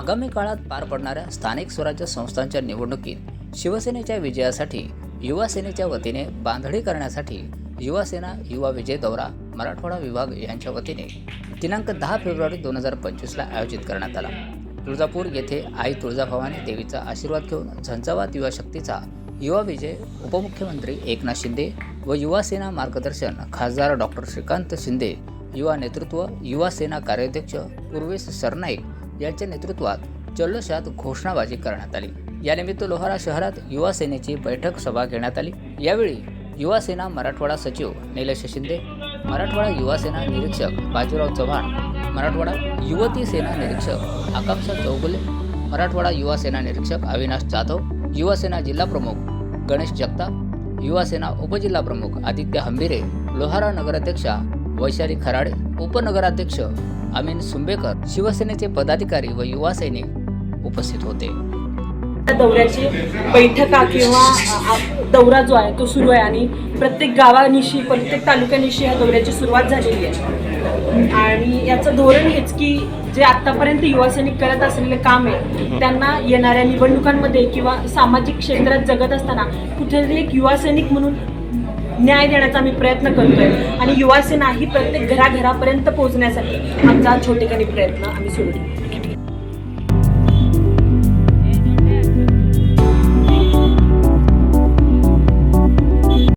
आगामी काळात पार पडणाऱ्या स्थानिक स्वराज्य संस्थांच्या निवडणुकीत शिवसेनेच्या विजयासाठी युवा सेनेच्या वतीने बांधणी करण्यासाठी युवासेना युवा विजय दौरा मराठवाडा विभाग यांच्या वतीने दिनांक दहा फेब्रुवारी दोन हजार पंचवीसला आयोजित करण्यात आला. तुळजापूर येथे आई तुळजाभवानी देवीचा आशीर्वाद घेऊन झंझावात युवा शक्तीचा युवा विजय उपमुख्यमंत्री एकनाथ शिंदे व युवासेना मार्गदर्शन खासदार डॉक्टर श्रीकांत शिंदे युवा नेतृत्व युवा सेना कार्याध्यक्ष पूर्वेश सरनाईक यांच्या नेतृत्वात जल्लोषात घोषणाबाजी करण्यात आली. यानिमित्त लोहारा शहरात युवा सेनेची बैठक सभा घेण्यात आली. यावेळी युवा सेना मराठवाडा सचिव निलेश शिंदे मराठवाडा युवा सेना निरीक्षक बाजीराव चव्हाण मराठवाडा युवती सेना निरीक्षक आकांक्षा चौगुले मराठवाडा युवा सेना निरीक्षक अविनाश जाधव युवा सेना जिल्हा प्रमुख गणेश जगताप युवा सेना उपजिल्हा प्रमुख आदित्य हंबिरे लोहारा नगराध्यक्षा वैशाली खराडे उपनगराध्यक्ष अमीन सुंबेकर शिवसेनेचे पदाधिकारी व युवा सैनिक उपस्थित होते. त्या दौऱ्याची बैठका किंवा दौरा जो आहे तो सुरू आहे आणि प्रत्येक गावानिशी प्रत्येक तालुक्यानिशी ह्या दौऱ्याची सुरुवात झालेली आहे. आणि याचं धोरण हेच की जे आतापर्यंत युवा सैनिक करत असलेले काम आहे त्यांना येणाऱ्या निवडणुकांमध्ये किंवा सामाजिक क्षेत्रात जगत असताना कुठेतरी एक युवा सैनिक म्हणून न्याय देण्याचा आम्ही प्रयत्न करतोय. आणि युवासेना ही प्रत्येक घराघरापर्यंत पोहोचण्यासाठी आमचा छोटेखानी प्रयत्न आम्ही सुरू ठेवतो.